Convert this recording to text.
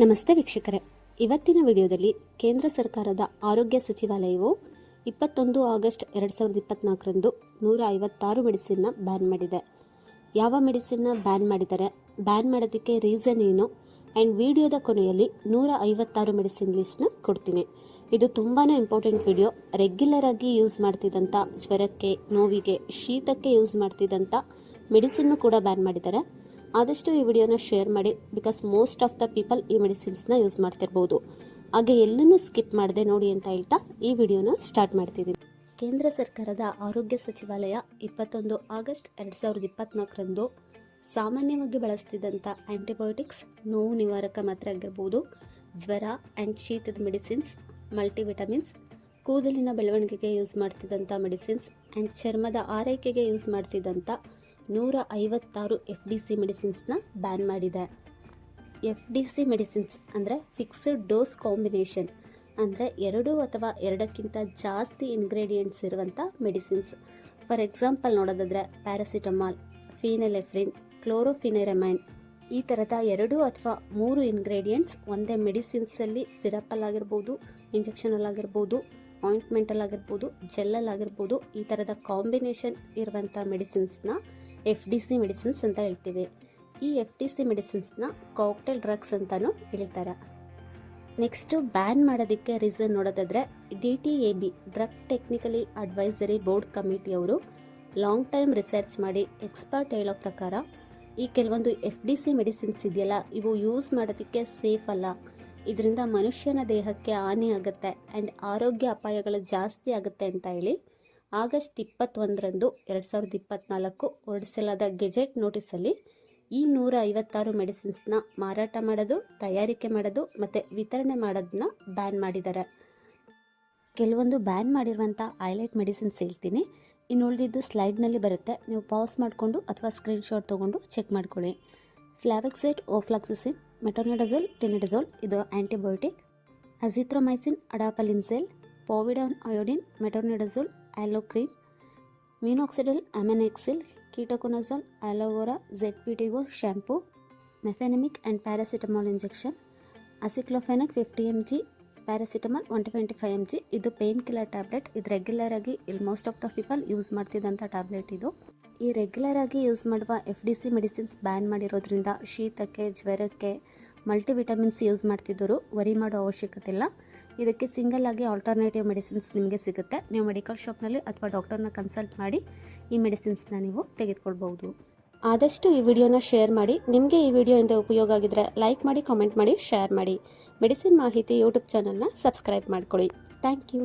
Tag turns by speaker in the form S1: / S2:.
S1: ನಮಸ್ತೆ ವೀಕ್ಷಕರೇ. ಇವತ್ತಿನ ವಿಡಿಯೋದಲ್ಲಿ ಕೇಂದ್ರ ಸರ್ಕಾರದ ಆರೋಗ್ಯ ಸಚಿವಾಲಯವು ಇಪ್ಪತ್ತೊಂದು ಆಗಸ್ಟ್ ಎರಡು ಸಾವಿರದ ಇಪ್ಪತ್ನಾಲ್ಕರಂದು ನೂರ ಐವತ್ತಾರು ಮೆಡಿಸಿನ್ನ ಬ್ಯಾನ್ ಮಾಡಿದೆ. ಯಾವ ಮೆಡಿಸಿನ್ನ ಬ್ಯಾನ್ ಮಾಡಿದ್ದಾರೆ ಬ್ಯಾನ್ ಮಾಡೋದಕ್ಕೆ ರೀಸನ್ ಏನು ಆ್ಯಂಡ್ ವಿಡಿಯೋದ ಕೊನೆಯಲ್ಲಿ ನೂರ ಐವತ್ತಾರು ಮೆಡಿಸಿನ್ ಲಿಸ್ಟ್ನ ಕೊಡ್ತೀನಿ. ಇದು ತುಂಬಾ ಇಂಪಾರ್ಟೆಂಟ್ ವಿಡಿಯೋ. ರೆಗ್ಯುಲರ್ ಆಗಿ ಯೂಸ್ ಮಾಡ್ತಿದ್ದಂಥ ಜ್ವರಕ್ಕೆ, ನೋವಿಗೆ, ಶೀತಕ್ಕೆ ಯೂಸ್ ಮಾಡ್ತಿದ್ದಂಥ ಮೆಡಿಸಿನ್ನು ಕೂಡ ಬ್ಯಾನ್ ಮಾಡಿದ್ದಾರೆ ಆದಷ್ಟು ಈ ವಿಡಿಯೋನ ಶೇರ್ ಮಾಡಿ because most of the people ಈ ಮೆಡಿಸಿನ್ಸ್ನ ಯೂಸ್ ಮಾಡ್ತಿರ್ಬೋದು. ಹಾಗೆ ಎಲ್ಲನೂ ಸ್ಕಿಪ್ ಮಾಡದೆ ನೋಡಿ ಅಂತ ಹೇಳ್ತಾ ಈ ವಿಡಿಯೋನ ಸ್ಟಾರ್ಟ್ ಮಾಡ್ತಿದ್ದೀನಿ. ಕೇಂದ್ರ ಸರ್ಕಾರದ ಆರೋಗ್ಯ ಸಚಿವಾಲಯ ಇಪ್ಪತ್ತೊಂದು ಆಗಸ್ಟ್ ಎರಡು ಸಾವಿರದ ಇಪ್ಪತ್ನಾಲ್ಕರಂದು ಸಾಮಾನ್ಯವಾಗಿ ಬಳಸ್ತಿದ್ದಂಥ ಆ್ಯಂಟಿಬಯೋಟಿಕ್ಸ್ ನೋವು ನಿವಾರಕ ಮಾತ್ರ ಆಗಿರ್ಬೋದು. ಜ್ವರ ಆ್ಯಂಡ್ ಶೀತದ ಮೆಡಿಸಿನ್ಸ್ ಮಲ್ಟಿವಿಟಮಿನ್ಸ್ ಕೂದಲಿನ ಬೆಳವಣಿಗೆಗೆ ಯೂಸ್ ಮಾಡ್ತಿದ್ದಂಥ ಮೆಡಿಸಿನ್ಸ್ ಆ್ಯಂಡ್ ಚರ್ಮದ ಆರೈಕೆಗೆ ಯೂಸ್ ಮಾಡ್ತಿದ್ದಂಥ ನೂರ ಐವತ್ತಾರು ಎಫ್ ಡಿ ಸಿ ಮೆಡಿಸಿನ್ಸ್ನ ಬ್ಯಾನ್ ಮಾಡಿದೆ. ಎಫ್ ಡಿ ಸಿ ಮೆಡಿಸಿನ್ಸ್ ಅಂದರೆ ಫಿಕ್ಸ್ಡ್ ಡೋಸ್ ಕಾಂಬಿನೇಷನ್ ಅಂದರೆ ಎರಡು ಅಥವಾ ಎರಡಕ್ಕಿಂತ ಜಾಸ್ತಿ ಇಂಗ್ರೀಡಿಯೆಂಟ್ಸ್ ಇರುವಂಥ ಮೆಡಿಸಿನ್ಸ್. ಫಾರ್ ಎಕ್ಸಾಂಪಲ್ ನೋಡೋದಾದರೆ ಪ್ಯಾರಾಸಿಟಮಾಲ್, ಫೀನೆಲೆಫ್ರಿನ್, ಕ್ಲೋರೋಫಿನೆರಮೈನ್ ಈ ಥರದ ಎರಡು ಅಥವಾ ಮೂರು ಇಂಗ್ರೀಡಿಯೆಂಟ್ಸ್ ಒಂದೇ ಮೆಡಿಸಿನ್ಸಲ್ಲಿ ಸಿರಪಲ್ಲಾಗಿರ್ಬೋದು, ಇಂಜೆಕ್ಷನಲ್ಲಾಗಿರ್ಬೋದು, ಆಯಿಂಟ್ಮೆಂಟಲ್ಲಾಗಿರ್ಬೋದು, ಜೆಲ್ಲಲ್ಲಾಗಿರ್ಬೋದು ಈ ಥರದ ಕಾಂಬಿನೇಷನ್ ಇರುವಂಥ ಮೆಡಿಸಿನ್ಸ್ನ ಎಫ್ ಡಿ ಸಿ ಮೆಡಿಸಿನ್ಸ್ ಅಂತ ಹೇಳ್ತೀವಿ. ಈ ಎಫ್ ಡಿ ಸಿ ಮೆಡಿಸಿನ್ಸ್ನ ಕಾಕ್ಟೈಲ್ ಡ್ರಗ್ಸ್ ಅಂತಲೂ ಹೇಳ್ತಾರೆ. ನೆಕ್ಸ್ಟು ಬ್ಯಾನ್ ಮಾಡೋದಕ್ಕೆ ರೀಸನ್ ನೋಡೋದಾದರೆ D T A B drug technically advisory board ಕಮಿಟಿಯವರು long time research ಮಾಡಿ ಎಕ್ಸ್ಪರ್ಟ್ ಹೇಳೋ ಪ್ರಕಾರ ಈ ಕೆಲವೊಂದು ಎಫ್ ಡಿ ಸಿ ಮೆಡಿಸಿನ್ಸ್ ಇದೆಯಲ್ಲ, ಇವು ಯೂಸ್ ಮಾಡೋದಕ್ಕೆ ಸೇಫ್ ಅಲ್ಲ. ಇದರಿಂದ ಮನುಷ್ಯನ ದೇಹಕ್ಕೆ ಹಾನಿ ಆಗುತ್ತೆ ಆ್ಯಂಡ್ ಆರೋಗ್ಯ ಅಪಾಯಗಳು ಜಾಸ್ತಿ ಆಗುತ್ತೆ ಅಂತ ಹೇಳಿ ಆಗಸ್ಟ್ ಇಪ್ಪತ್ತೊಂದರಂದು ಎರಡು ಸಾವಿರದ ಇಪ್ಪತ್ತ್ನಾಲ್ಕು ಹೊರಡಿಸಲಾದ ಗೆಜೆಟ್ ನೋಟಿಸಲ್ಲಿ ಈ ನೂರ ಐವತ್ತಾರು ಮೆಡಿಸಿನ್ಸ್ನ ಮಾರಾಟ ಮಾಡೋದು, ತಯಾರಿಕೆ ಮಾಡೋದು ಮತ್ತು ವಿತರಣೆ ಮಾಡೋದನ್ನ ಬ್ಯಾನ್ ಮಾಡಿದ್ದಾರೆ. ಕೆಲವೊಂದು ಬ್ಯಾನ್ ಮಾಡಿರುವಂಥ ಹೈಲೈಟ್ ಮೆಡಿಸಿನ್ಸ್ ಹೇಳ್ತೀನಿ. ಇನ್ನು ಉಳಿದಿದ್ದು ಸ್ಲೈಡ್ನಲ್ಲಿ ಬರುತ್ತೆ. ನೀವು ಪಾಸ್ ಮಾಡಿಕೊಂಡು ಅಥವಾ ಸ್ಕ್ರೀನ್ಶಾಟ್ ತೊಗೊಂಡು ಚೆಕ್ ಮಾಡ್ಕೊಳ್ಳಿ. ಫ್ಲಾವೆಕ್ಸೈಟ್ ಓಫ್ಲಾಕ್ಸಿಸಿನ್ ಮೆಟೋನಡಜೋಲ್ ಟಿನಿಡಜೋಲ್ ಇದು antibiotic azithromycin adapalene gel povidone iodine metronidazole aloe cream minoxidil, aminexil ketoconazole aloe vera Z P T O shampoo, mefenamic and paracetamol injection, aceclofenac fifty M G paracetamol one twenty five M G ಇದು pain killer tablet. ಇದು regular ಆಗಿ ಇಲ್ಲಿ most of the people use ಮಾಡ್ತಿದ್ದಂಥ tablet ಇದು. ಈ regular ಆಗಿ use ಮಾಡುವ F D C medicines ban ಮಾಡಿರೋದ್ರಿಂದ ಶೀತಕ್ಕೆ, ಜ್ವರಕ್ಕೆ ಮಲ್ಟಿವಿಟಮಿನ್ಸ್ ಯೂಸ್ ಮಾಡ್ತಿದ್ದರು ವರಿ ಮಾಡೋ ಅವಶ್ಯಕತೆ ಇಲ್ಲ. ಇದಕ್ಕೆ ಸಿಂಗಲ್ ಆಗಿ ಆಲ್ಟರ್ನೇಟಿವ್ ಮೆಡಿಸಿನ್ಸ್ ನಿಮಗೆ ಸಿಗುತ್ತೆ. ನೀವು ಮೆಡಿಕಲ್ ಶಾಪ್ನಲ್ಲಿ ಅಥವಾ ಡಾಕ್ಟರ್ನ ಕನ್ಸಲ್ಟ್ ಮಾಡಿ ಈ ಮೆಡಿಸಿನ್ಸ್ನ ನೀವು ತೆಗೆದುಕೊಳ್ಬಹುದು. ಆದಷ್ಟು ಈ ವಿಡಿಯೋನ ಶೇರ್ ಮಾಡಿ. ನಿಮಗೆ ಈ ವಿಡಿಯೋಯಿಂದ ಉಪಯೋಗ ಆಗಿದ್ರೆ ಲೈಕ್ ಮಾಡಿ ಕಾಮೆಂಟ್ ಮಾಡಿ ಶೇರ್ ಮಾಡಿ. ಮೆಡಿಸಿನ್ ಮಾಹಿತಿ ಯೂಟ್ಯೂಬ್ ಚಾನಲ್ನ ಸಬ್ಸ್ಕ್ರೈಬ್ ಮಾಡ್ಕೊಳ್ಳಿ. Thank you